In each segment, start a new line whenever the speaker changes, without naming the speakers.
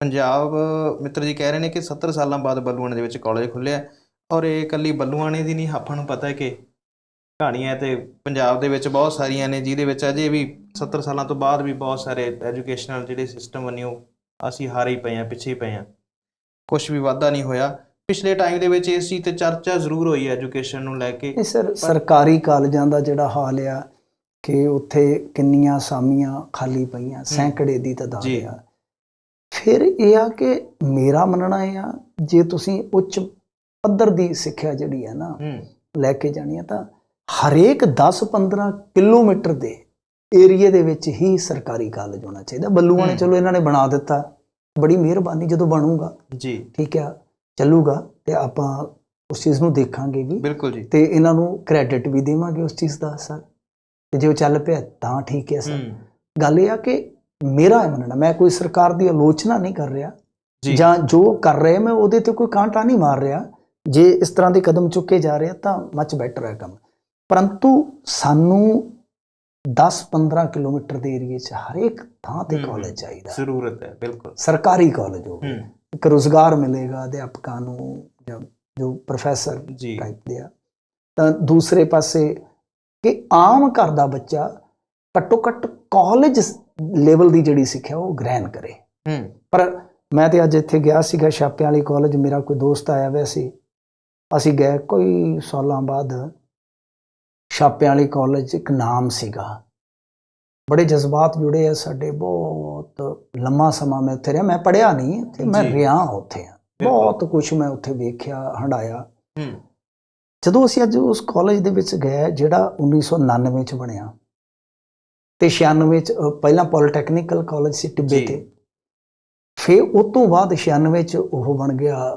ਪੰਜਾਬ ਮਿੱਤਰ ਜੀ ਕਹਿ ਰਹੇ ਨੇ ਕਿ 70 ਸਾਲਾਂ ਬਾਅਦ ਬੱਲੂਆਣੇ ਦੇ ਵਿੱਚ ਕਾਲਜ ਖੁੱਲਿਆ ਔਰ ਇਹ ਇਕੱਲੀ ਬੱਲੂਆਣੇ ਦੀ ਨਹੀਂ ਆਪਾਂ ਨੂੰ ਪਤਾ ਹੈ ਕਿ ਕਹਾਣੀਆਂ ਤੇ ਪੰਜਾਬ ਦੇ ਵਿੱਚ ਬਹੁਤ ਸਾਰੀਆਂ ਨੇ ਜਿਹਦੇ ਵਿੱਚ ਅਜੇ ਵੀ 70 ਸਾਲਾਂ ਤੋਂ ਬਾਅਦ ਵੀ ਬਹੁਤ ਸਾਰੇ ਐਜੂਕੇਸ਼ਨਲ ਜਿਹੜੇ ਸਿਸਟਮ ਬਣੇ ਉਹ ਅਸੀਂ ਹਾਰੇ ਹੀ ਪਏ ਆ ਪਿੱਛੇ ਹੀ ਪਏ ਆ ਕੁਝ ਵੀ ਵਾਧਾ ਨਹੀਂ ਹੋਇਆ। ਪਿਛਲੇ ਟਾਈਮ ਦੇ ਵਿੱਚ ਇਸ ਚੀਜ਼ ਤੇ ਚਰਚਾ ਜ਼ਰੂਰ ਹੋਈ ਐਜੂਕੇਸ਼ਨ ਨੂੰ ਲੈ ਕੇ।
ਸਰ ਸਰਕਾਰੀ ਕਾਲਜਾਂ ਦਾ ਜਿਹੜਾ ਹਾਲ ਆ ਕਿ ਉੱਥੇ ਕਿੰਨੀਆਂ ਸਾਮੀਆਂ ਖਾਲੀ ਪਈਆਂ ਸੈਂਕੜੇ ਦੀ ਤਾਦਾਦ। ਆ। ਫਿਰ ਇਹ ਆ ਕਿ ਮੇਰਾ ਮੰਨਣਾ ਇਹ ਆ ਜੇ ਤੁਸੀਂ ਉੱਚ ਪੱਧਰ ਦੀ ਸਿੱਖਿਆ ਜਿਹੜੀ ਹੈ ਨਾ ਲੈ ਕੇ ਜਾਣੀ ਆ ਤਾਂ ਹਰੇਕ 10-15 ਕਿਲੋਮੀਟਰ ਦੇ ਏਰੀਏ ਦੇ ਵਿੱਚ ਹੀ ਸਰਕਾਰੀ ਕਾਲਜ ਹੋਣਾ ਚਾਹੀਦਾ। ਬੱਲੂਆਂ ਨੇ। ਚਲੋ ਇਹਨਾਂ ਨੇ ਬਣਾ ਦਿੱਤਾ ਬੜੀ ਮਿਹਰਬਾਨੀ ਜਦੋਂ ਬਣੂਗਾ।
ਜੀ।
ਠੀਕ ਆ ਚੱਲੂਗਾ ਤੇ ਆਪਾਂ ਉਸ ਚੀਜ਼ ਨੂੰ ਦੇਖਾਂਗੇ ਵੀ
ਬਿਲਕੁਲ ਜੀ।
ਤੇ ਇਹਨਾਂ ਨੂੰ ਕ੍ਰੈਡਿਟ ਵੀ ਦੇਵਾਂਗੇ ਉਸ ਚੀਜ਼ ਦਾ ਸਰ। ਤੇ ਜੇ ਉਹ ਚੱਲ ਪਿਆ ਤਾਂ ਠੀਕ ਹੈ ਸਰ। ਗੱਲ ਇਹ ਆ ਕਿ ਮੇਰਾ ਇਹ ਮੰਨਣਾ ਮੈਂ ਕੋਈ ਸਰਕਾਰ ਦੀ ਆਲੋਚਨਾ ਨਹੀਂ ਕਰ ਰਿਹਾ
ਜੀ।
ਜਾਂ ਕਰ ਰਹੇ ਮੈਂ ਉਹਦੇ ਤੇ ਕੋਈ ਕਾਂਟਾ ਨਹੀਂ ਮਾਰ ਰਿਹਾ। ਜੇ ਇਸ ਤਰ੍ਹਾਂ ਦੇ ਕਦਮ ਚੁੱਕੇ ਜਾ ਰਹੇ ਤਾਂ ਮੱਚ ਬੈਟਰ ਹੈ ਕੰਮ। ਪਰੰਤੂ ਸਾਨੂੰ 10-15 ਕਿਲੋਮੀਟਰ ਦੇ ਏਰੀਏ 'ਚ ਹਰੇਕ ਥਾਂ ਤੇ
ਹੂੰ।
ਕਾਲਜ ਚਾਹੀਦਾ।
ਜ਼ਰੂਰਤ ਹੈ ਬਿਲਕੁਲ।
ਸਰਕਾਰੀ ਕਾਲਜ ਹੋਵੇ।
ਹੂੰ।
ਇੱਕ ਰੋਜ਼ਗਾਰ ਮਿਲੇਗਾ ਅਧਿਆਪਕਾਂ ਨੂੰ ਜਾਂ ਜੋ ਪ੍ਰੋਫੈਸਰ ਟਾਈਪ ਦੇ ਆ ਤਾਂ ਦੂਸਰੇ ਪਾਸੇ ਕਿ ਆਮ ਘਰ ਦਾ ਬੱਚਾ ਘੱਟੋ ਘੱਟ ਕਾਲਜ ਲੈਵਲ ਦੀ ਜਿਹੜੀ ਸਿੱਖਿਆ ਉਹ ਗ੍ਰਹਿਣ ਕਰੇ।
ਹੂੰ।
ਪਰ ਮੈਂ ਤੇ ਅੱਜ ਇੱਥੇ ਗਿਆ ਸੀਗਾ ਛਾਪਿਆਂ ਵਾਲੀ ਕਾਲਜ ਮੇਰਾ ਕੋਈ ਦੋਸਤ ਆਇਆ ਹੋਇਆ ਸੀ। ਅਸੀਂ ਗਏ ਕੋਈ ਸਾਲਾਂ ਬਾਅਦ ਛਾਪਿਆਂ ਵਾਲੀ ਕਾਲਜ ਇੱਕ ਨਾਮ ਸੀਗਾ। ਬੜੇ ਜਜ਼ਬਾਤ ਜੁੜੇ ਆ ਸਾਡੇ ਬਹੁਤ ਲੰਮਾ ਸਮਾਂ ਮੈਂ ਉੱਥੇ ਰਿਹਾ। ਮੈਂ ਪੜਿਆ ਨਹੀਂ ਉੱਥੇ ਮੈਂ। ਰਿਹਾ ਉੱਥੇ। ਬਹੁਤ ਕੁਝ ਮੈਂ ਉੱਥੇ ਵੇਖਿਆ ਹੰਡਾਇਆ
ਹੂੰ।
ਜਦੋਂ ਅਸੀਂ ਅੱਜ ਉਸ ਕਾਲਜ ਦੇ ਵਿੱਚ ਗਏ ਜਿਹੜਾ 1999 ਚ ਬਣਿਆ ਤੇ 96 ਚ ਪਹਿਲਾਂ ਪੋਲੀਟੈਕਨੀਕਲ ਕਾਲਜ ਸੀ ਟਿੱਬੇ। ਤੇ। ਫਿਰ ਉਸ ਤੋਂ ਬਾਅਦ 96 ਚ ਉਹ ਬਣ ਗਿਆ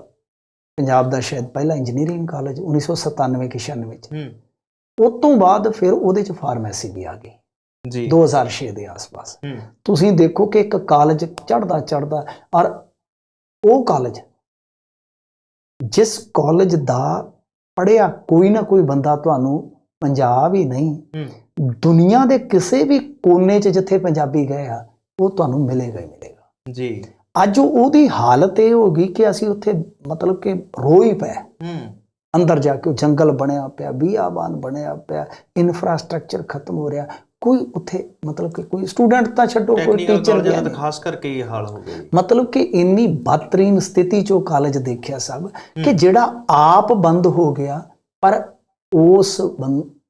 ਪੰਜਾਬ ਦਾ ਸ਼ਾਇਦ ਪਹਿਲਾ ਇੰਜੀਨੀਅਰਿੰਗ ਕਾਲਜ 1997 ਕਿ 96 ਚ।
ਹੂੰ।
ਉਸ ਤੋਂ ਬਾਅਦ ਫਿਰ ਉਹਦੇ ਚ ਫਾਰਮੇਸੀ ਵੀ ਆ ਗਈ।
ਜੀ।
2006 ਦੇ ਆਸ-ਪਾਸ। ਤੁਸੀਂ ਦੇਖੋ ਕਿ ਇੱਕ ਕਾਲਜ ਚੜਦਾ ਚੜਦਾ ਔਰ ਉਹ ਕਾਲਜ ਜਿਸ ਕਾਲਜ ਦਾ ਪੜਿਆ ਕੋਈ ਨਾ ਕੋਈ ਬੰਦਾ ਤੁਹਾਨੂੰ ਪੰਜਾਬ ਹੀ ਨਹੀਂ ਦੁਨੀਆ ਦੇ ਕਿਸੇ ਵੀ ਕੋਨੇ 'ਚ ਜਿੱਥੇ ਪੰਜਾਬੀ ਗਏ ਆ ਉਹ ਤੁਹਾਨੂੰ ਮਿਲੇਗਾ ਹੀ ਮਿਲੇਗਾ।
ਜੀ।
ਅੱਜ ਉਹਦੀ ਹਾਲਤ ਇਹ ਹੋ ਗਈ ਕਿ ਅਸੀਂ ਉੱਥੇ ਮਤਲਬ ਕਿ ਰੋ ਹੀ ਪਏ।
ਹੂੰ।
ਅੰਦਰ ਜਾ ਕੇ ਜੰਗਲ ਬਣਿਆ ਪਿਆ ਬੀਆਬਾਨ ਬਣਿਆ ਪਿਆ ਇਨਫਰਾਸਟ੍ਰਕਚਰ ਖਤਮ ਹੋ ਰਿਹਾ। ਕੋਈ ਉੱਥੇ ਮਤਲਬ ਕਿ ਕੋਈ ਸਟੂਡੈਂਟ ਤਾਂ ਛੱਡੋ ਕੋਈ ਟੀਚਰ
ਤਾਂ ਖਾਸ ਕਰਕੇ ਇਹ ਹਾਲ ਹੋ ਗਿਆ
ਮਤਲਬ ਕਿ ਇੰਨੀ ਬਦਤਰੀਨ ਸਥਿਤੀ ਚੋਂ ਕਾਲਜ ਦੇਖਿਆ ਸਭ ਕਿ ਜਿਹੜਾ ਆਪ ਬੰਦ ਹੋ ਗਿਆ ਪਰ ਉਸ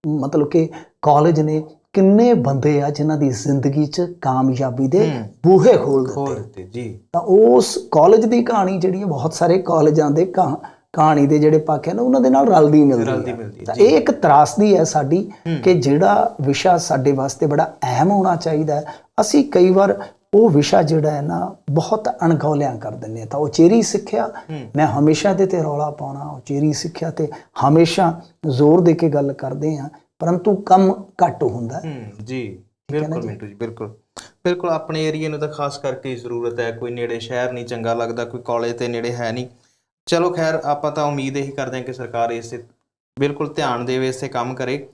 ਮਤਲਬ ਕਿ ਕਾਲਜ ਨੇ ਕਿੰਨੇ ਬੰਦੇ ਆ ਜਿਨ੍ਹਾਂ ਦੀ ਜ਼ਿੰਦਗੀ 'ਚ ਕਾਮਯਾਬੀ ਦੇ। ਬੂਹੇ ਖੋਲ
ਖੋਲ
ਦਿੱਤੇ।
ਜੀ।
ਤਾਂ ਉਸ ਕਾਲਜ ਦੀ ਕਹਾਣੀ ਜਿਹੜੀ ਹੈ ਬਹੁਤ ਸਾਰੇ ਕਾਲਜਾਂ ਦੇ ਕਹਾ- ਕਹਾਣੀ ਦੇ ਜਿਹੜੇ ਪੱਖ ਹੈ ਨਾ ਉਹਨਾਂ ਦੇ ਨਾਲ ਰਲਦੀ ਮਿਲਦੀ ਹੈ ਤਾਂ ਇਹ ਇੱਕ ਤਰਾਸਦੀ ਹੈ ਸਾਡੀ। ਕਿ ਜਿਹੜਾ ਵਿਸ਼ਾ ਸਾਡੇ ਵਾਸਤੇ ਬੜਾ ਅਹਿਮ ਹੋਣਾ ਚਾਹੀਦਾ ਹੈ। ਅਸੀਂ ਕਈ ਵਾਰ ਉਹ ਵਿਸ਼ਾ ਜਿਹੜਾ ਹੈ ਨਾ ਬਹੁਤ ਅਣਗੌਲਿਆਂ ਕਰ ਹਾਂ। ਤਾਂ ਉਚੇਰੀ ਸਿੱਖਿਆ
ਹੂੰ।
ਮੈਂ ਹਮੇਸ਼ਾ ਇਹਦੇ ਤੇ ਰੌਲਾ ਪਾਉਣਾ ਉਚੇਰੀ ਸਿੱਖਿਆ ਤੇ ਹਮੇਸ਼ਾ ਜ਼ੋਰ ਦੇ ਕੇ ਗੱਲ ਕਰਦੇ ਹਾਂ ਪਰੰਤੂ ਕੰਮ ਘੱਟ ਹੁੰਦਾ ਹੈ।
ਹੂੰ ਜੀ ਬਿਲਕੁਲ? ਮਿੰਟੂ ਜੀ ਬਿਲਕੁਲ ਬਿਲਕੁਲ ਆਪਣੇ ਏਰੀਏ ਨੂੰ ਤਾਂ ਖਾਸ ਕਰਕੇ ਹੀ ਜ਼ਰੂਰਤ ਹੈ ਕੋਈ ਨੇੜੇ ਸ਼ਹਿਰ ਨਹੀਂ ਚੰਗਾ ਲੱਗਦਾ ਕੋਈ ਕਾਲਜ ਤੇ ਨੇੜੇ ਹੈ ਨਹੀਂ ਚਲੋ ਖੈਰ ਆਪਾਂ ਤਾਂ ਉਮੀਦ ਇਹੀ ਕਰਦੇ ਹਾਂ ਕਿ ਸਰਕਾਰ ਇਸ ਤੇ ਬਿਲਕੁਲ ਧਿਆਨ ਦੇਵੇ ਇਸ ਕੰਮ ਕਰੇ